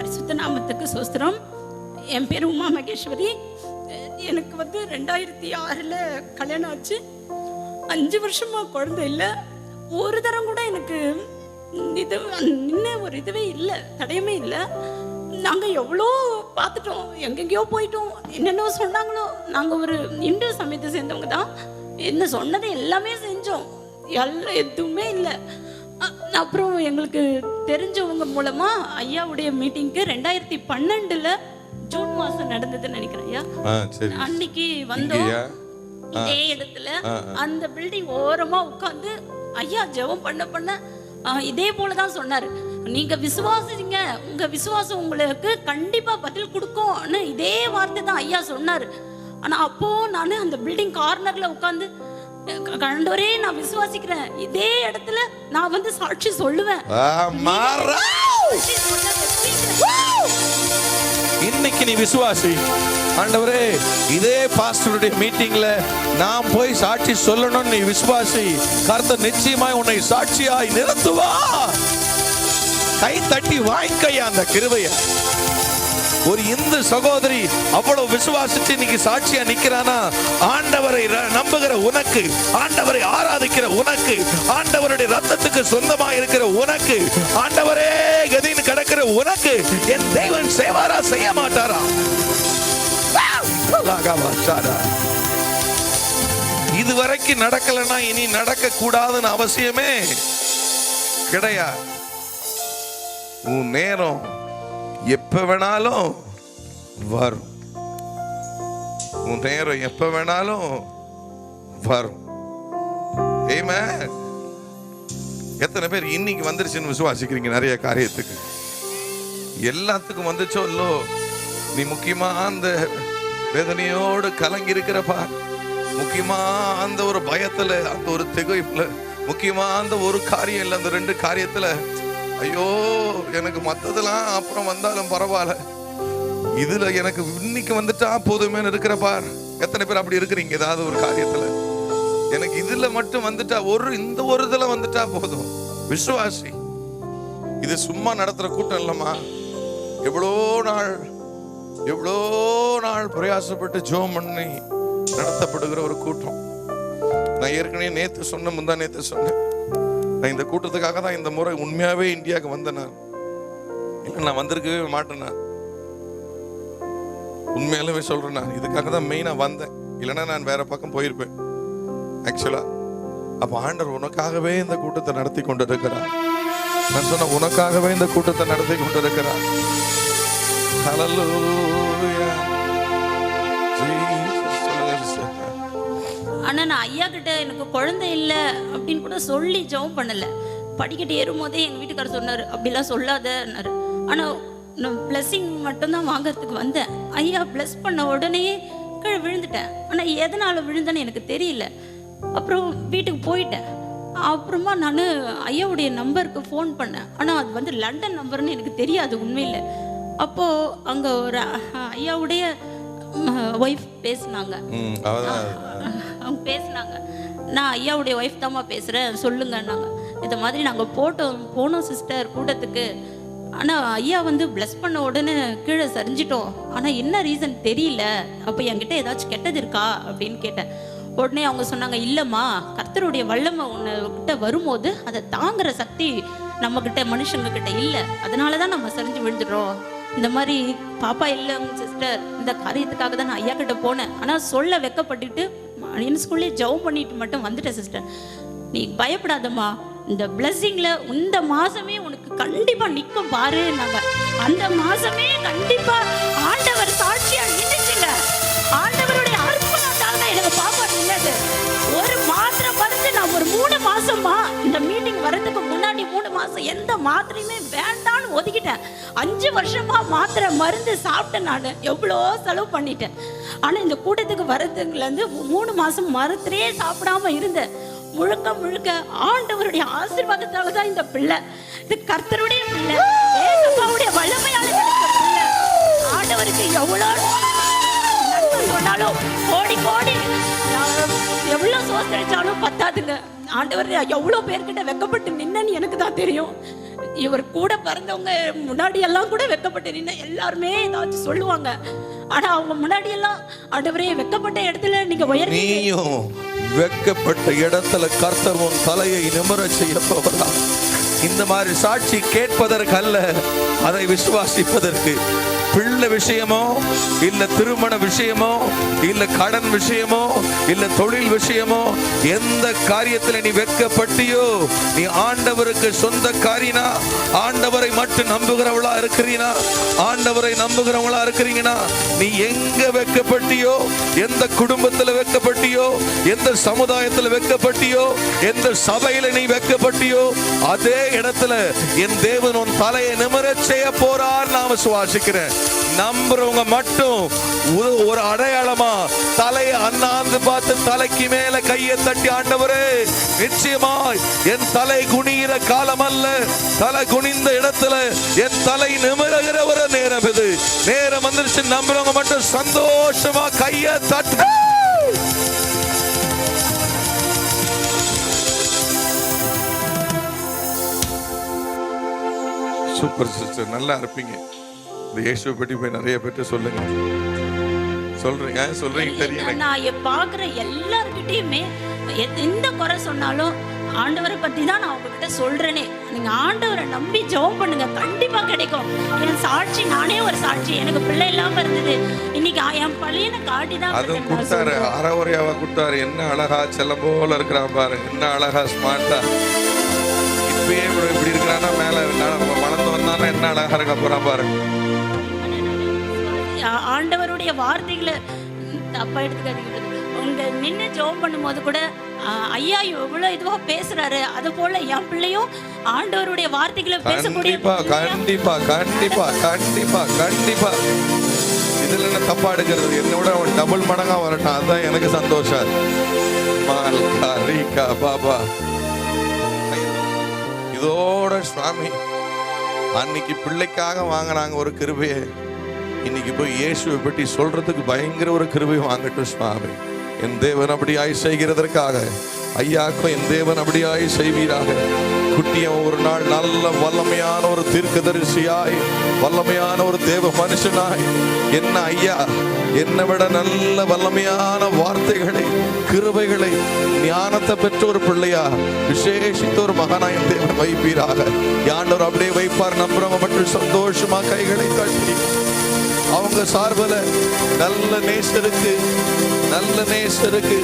பரிசுத்த நாமத்துக்கு சோஸ்திரம். என் பேர் உமா மகேஸ்வரி. எனக்கு வந்து ரெண்டாயிரத்தி ஆறில் கல்யாணம் ஆச்சு. அஞ்சு வருஷமா குழந்தை இல்லை. ஒரு தரம் கூட எனக்கு இது நின்று ஒரு இதுவே இல்லை. தடையுமே இல்லை. நாங்கள் எவ்வளோ பார்த்துட்டோம் எங்கெங்கேயோ போயிட்டோம். என்னென்ன சொன்னாங்களோ. நாங்கள் ஒரு இந்து சமயத்தை சேர்ந்தவங்க தான். என்ன சொன்னதை எல்லாமே செஞ்சோம். எல்லாம் எதுவுமே இல்லை. அப்புறம் எங்களுக்கு தெரிஞ்சவங்க மூலமா ஐயாவுடைய மீட்டிங்க்கு ரெண்டாயிரத்தி பன்னெண்டுல ஜூன் மாசம் நடந்ததுன்னு நினைக்கிறேன் ஐயா. அன்னைக்கு வந்தோம்? இதே இடத்துல அந்த பில்டிங் ஓரமா உட்கார்ந்து ஐயா ஜெபம் பண்ண பண்ண இதே போலதான் சொன்னாரு. நீங்க விசுவாசிங்க. உங்க விசுவாசம் உங்களுக்கு கண்டிப்பா பதில் கொடுக்கும்னு இதே வார்த்தை தான் ஐயா சொன்னாரு. ஆனா அப்போ நான் அந்த பில்டிங் கார்னர்ல உட்கார்ந்து கண்டவரே நான் விசுவாசிக்கிறேன். இதே இடத்துல நான் வந்து சாட்சி சொல்லுவேன். இன்னைக்கு நீ விசுவாசி. ஆண்டவரே இதே பாஸ்டருடைய மீட்டிங்ல நான் போய் சாட்சி சொல்லணும்னு நீ விசுவாசி. கர்த்தர் நிச்சயமாய் உன்னை சாட்சியாய் நிறுத்துவா கை தட்டி வாங்கிக்கையா அந்த கிருபைய. ஒரு இந்து சகோதரி அவ்வளவு விசுவாசித்து இன்னைக்கு சாட்சியா நிக்கிறானா? ஆண்டவரை நம்புகிற உனக்கு ஆண்டவரை ஆராதிக்கிற உனக்கு ஆண்டவருடைய ரத்தத்துக்கு சொந்தமா இருக்கிற உனக்கு ஆண்டவரே கதின்னு கிடக்கிற உனக்கு என் தெய்வன் செய்வாரா செய்ய மாட்டாரா? இதுவரைக்கும் நடக்கலைன்னா இனி நடக்க கூடாதுன்னு அவசியமே கிடையாது. உன் நேரம் எப்ப வேணாலும் வரும். உன் நேரம் எப்ப வேணாலும் வரும். Amen. எத்தனை பேர் இன்னைக்கு வந்துருச்சுன்னு விசுவாசிக்கிறீங்க நிறைய காரியத்துக்கு? எல்லாத்துக்கும் வந்துச்சோ இல்லோ நீ முக்கியமா அந்த வேதனையோடு கலங்கி இருக்கிறப்பா முக்கியமா அந்த ஒரு பயத்துல அந்த ஒரு திகைப்புல முக்கியமா அந்த ஒரு காரியம் இல்லை அந்த ரெண்டு காரியத்துல ஐயோ எனக்கு மத்ததெல்லாம் அப்புறம் வந்தாலும் பரவாயில்ல. இதுல எனக்கு இன்னைக்கு வந்துட்டா போதுமே பார். எத்தனை பேர் அப்படி இருக்கிறீங்க? ஏதாவது ஒரு காரியத்துல. எனக்கு இதுல மட்டும் வந்துட்டா ஒரு இந்த ஒரு இதுல வந்துட்டா போதும். விசுவாசி இது சும்மா நடத்துற கூட்டம் இல்லம்மா. எவ்வளோ நாள் எவ்வளோ நாள் பிரயாசப்பட்டு ஜோம் பண்ணி நடத்தப்படுகிற ஒரு கூட்டம். நான் ஏற்கனவே நேத்து சொன்ன முந்தா நேத்து சொன்னேன். நான் இந்த கூட்டத்துக்காக தான் இந்த முறை உண்மையாவே இந்தியாவுக்கு வந்தேன் நான். இல்லை நான் வந்திருக்கவே மாட்டேன் உண்மையாலுமே சொல்றேன் நான். இதுக்காக தான் மெயினாக வந்தேன். இல்லைன்னா நான் வேற பக்கம் போயிருப்பேன். ஆக்சுவலா அப்போ ஆண்டர் உனக்காகவே இந்த கூட்டத்தை நடத்தி கொண்டிருக்கிறார். நான் சொன்ன உனக்காகவே இந்த கூட்டத்தை நடத்தி கொண்டு இருக்கிறார் Jesus. ஆனால் நான் ஐயா கிட்ட எனக்கு குழந்தை இல்லை அப்படின்னு கூட சொல்லி ஜெபம் பண்ணலை. படிக்கட்டு ஏறும் போதே வீட்டுக்காரர் சொன்னார் அப்படிலாம் சொல்லாதன்னாரு. ஆனால் நான் பிளஸ்ஸிங் மட்டும்தான் வாங்குறதுக்கு வந்தேன். ஐயா பிளஸ் பண்ண உடனே கீழே விழுந்துட்டேன். ஆனால் எதனால் விழுந்தேன்னு எனக்கு தெரியல. அப்புறம் வீட்டுக்கு போயிட்டேன். அப்புறமா நான் ஐயாவுடைய நம்பருக்கு ஃபோன் பண்ணேன். ஆனால் அது வந்து லண்டன் நம்பர்னு எனக்கு தெரியாது உண்மையில். அப்போது அங்கே ஒரு ஐயாவுடைய ஒய்ஃப் பேசினாங்க. அவங்க பேசுனாங்க. நான் ஐயாவுடைய ஒய்ஃப் தாம்மா பேசுகிறேன் சொல்லுங்கன்னாங்க. இந்த மாதிரி நாங்கள் போட்டோம் போனோம் சிஸ்டர் கூட்டத்துக்கு. ஆனால் ஐயா வந்து ப்ளஸ் பண்ண உடனே கீழே சரிஞ்சிட்டோம். ஆனால் என்ன ரீசன் தெரியல. அப்போ என்கிட்ட ஏதாச்சும் கெட்டது இருக்கா? அப்படின்னு கேட்டேன். உடனே அவங்க சொன்னாங்க இல்லைம்மா கர்த்தருடைய வல்லமை உன்கிட்ட வரும்போது அதை தாங்குற சக்தி நம்மக்கிட்ட மனுஷங்கக்கிட்ட மனுஷங்க கிட்ட இல்லை. அதனால தான் நம்ம சரிஞ்சு விழுந்துடுறோம். இந்த மாதிரி பாப்பா இல்லைங்க சிஸ்டர் இந்த காரியத்துக்காக தான் நான் ஐயா கிட்ட போனேன். ஆனால் சொல்ல வெக்கப்பட்டுட்டு மணியன்ஸ்குள்ளே ஜவ் பண்ணிட்டு மட்டும் வந்துட்டேன் சிஸ்டர் நீ பயப்படாதம்மா. இந்த பிளஸ்ஸிங்கில் இந்த மாசமே உனக்கு கண்டிப்பா நிற்கும் பாரு நாங்கள் அந்த மாசமே கண்டிப்பா ஆண்டவர் சாட்சியாக நின்றுச்சுங்க ஆண்டவருடைய அற்புதத்தால் தான் எனக்கு பாப்பா நின்னது ஒரு மாத்திரை மருந்து நான் ஒரு மூணு மாசமா இந்த மீட்டிங் வரதுக்கு பண்ணி மூணு மாசம் எந்த மாத்திரையுமே வேண்டான்னு ஒதுக்கிட்டேன். அஞ்சு வருஷமா மாத்திரை மருந்து சாப்பிட்டேன் நான். எவ்வளோ செலவு பண்ணிட்டேன். ஆனா இந்த கூட்டத்துக்கு வரதுல இருந்து மூணு மாசம் மருத்துவரே சாப்பிடாம இருந்தேன். முழுக்க முழுக்க ஆண்டவருடைய ஆசீர்வாதத்தால தான் இந்த பிள்ளை. இது கர்த்தருடைய பிள்ளை. ஏசப்பாவுடைய வல்லமையால பிள்ளை. ஆண்டவருக்கு எவ்வளோ சொன்னாலும் கோடி கோடி எவ்வளோ எவ்வளவு சோசரிச்சாலும் பத்தாதுங்க. ஆண்டவர் எவ்வளோ பேர்கிட்ட வெக்கப்பட்டு நின்னன்னு எனக்கு தான் தெரியும். இவர் கூட பிறந்தவங்க முன்னாடி எல்லாம் கூட வெக்கப்பட்டு நின்று எல்லாருமே ஏதாச்சும் சொல்லுவாங்க. ஆனா அவங்க முன்னாடி எல்லாம் ஆண்டவரே வெக்கப்பட்ட இடத்துல நீங்க உயர்த்தி நீயும் வெக்கப்பட்ட இடத்துல கர்த்தர் உன் தலையை நிமிர செய்ய போகிறார் இந்த மாதிரி சாட்சி கேட்பதற்கு அல்ல அதை விசுவாசிப்பதற்கு. பிள்ளை விஷயமோ இல்ல திருமண விஷயமோ இல்ல கடன் விஷயமோ இல்ல தொழில் விஷயமோ எந்த காரியத்துல நீ வெட்கப்பட்டியோ நீ ஆண்டவருக்கு சொந்த காரினா ஆண்டவரை மட்டும் நம்புகிறவளா இருக்கிறீனா ஆண்டவரை நம்புகிறவங்களா இருக்கிறீங்கன்னா நீ எங்க வெட்கப்பட்டியோ எந்த குடும்பத்துல வெட்கப்பட்டியோ எந்த சமுதாயத்துல வெட்கப்பட்டியோ எந்த சபையில நீ வெட்கப்பட்டியோ அதே இடத்துல என் தேவன் உன் தலையை நிமிர செய்ய போறார் நான் விசுவாசிக்கிறேன். நம்புறவங்க மட்டும் ஒரு- ஒரு அடையாளமா தலையை அண்ணாந்து பார்த்து தலைக்கு மேல கையை தட்டி ஆண்டவரே நிச்சயமாய் என் தலை குனிகிற காலம் அல்ல தலை குனிந்த இடத்துல என் தலை நிமிருகிற ஒரு நேரம் இது. நேரம் வந்துருச்சு நம்புறவங்க மட்டும் சந்தோஷமா கையை தட்டு. சூப்பர் சிஸ்டர் நல்லா இருப்பீங்க. இந்த இயேசுவை பற்றி போய் நிறைய பேர்ட்ட சொல்லுங்க. சொல்றீங்க சொல்றீங்க தெரியல நான் பாக்குற எல்லார்கிட்டயுமே எந்த குறை சொன்னாலும் ஆண்டவரை பத்தி தான் நான் உங்ககிட்ட சொல்றேனே. நீங்க ஆண்டவரை நம்பி ஜெபம் பண்ணுங்க கண்டிப்பா கிடைக்கும். என் சாட்சி நானே ஒரு சாட்சி எனக்கு பிள்ளை இல்லாம இருந்தது. இன்னைக்கு என் பள்ளியனை காட்டி தான் அதுவும் கொடுத்தாரு. அறவுரையாவா கொடுத்தாரு. என்ன அழகா செல்லம் போல இருக்கிறான் பாரு என்ன அழகா ஸ்மார்ட்டா இப்பயே இப்படி இருக்கிறானா மேல வளர்ந்து வந்தானா என்ன அழகா இருக்க போறான் பாரு. ஆ- ஆண்டவருடைய வார்த்தைகளை தப்பா எடுத்துக்காதீங்க. உங்க நின்று ஜெபம் பண்ணும்போது கூட ஐயா எவ்வளவு இதுவா பேசுறாரு. அது போல என் பிள்ளையும் ஆண்டவருடைய வார்த்தைகளை பேசக்கூடிய கண்டிப்பா கண்டிப்பா கண்டிப்பா கண்டிப்பா இதுல என்ன தப்பா எடுக்கிறது? என்னோட அவன் டபுள் மடங்கா வரட்டும். அதுதான் எனக்கு சந்தோஷம். மால்கா ரீகா பாபா. இதோட சுவாமி அன்னைக்கு பிள்ளைக்காக வாங்கினாங்க ஒரு கிருபையை. இன்னைக்கு போய் இயேசுவை பற்றி சொல்றதுக்கு பயங்கர ஒரு கிருபை வாங்கட்டும் சுவாமி. என் தேவன் அப்படியாய் செய்கிறதற்காக ஐயாக்கும் என் தேவன் அப்படியாய் செய்வீராக. குட்டியன் ஒரு நாள் நல்ல வல்லமையான ஒரு தீர்க்கதரிசியாய் வல்லமையான ஒரு தேவ மனுஷனாய். என்ன ஐயா என்னை விட நல்ல வல்லமையான வார்த்தைகளை கிருபைகளை ஞானத்தை பெற்ற ஒரு பிள்ளையா விசேஷித்த ஒரு மகனாய் தேவன் வைப்பீராக. யாண்டவர் அப்படியே வைப்பார் நம்புறவங்க மற்றும் சந்தோஷமா கைகளை தட்டி. அவங்க சார்பில் நல்ல நேசருக்கு நல்ல நேசருக்கு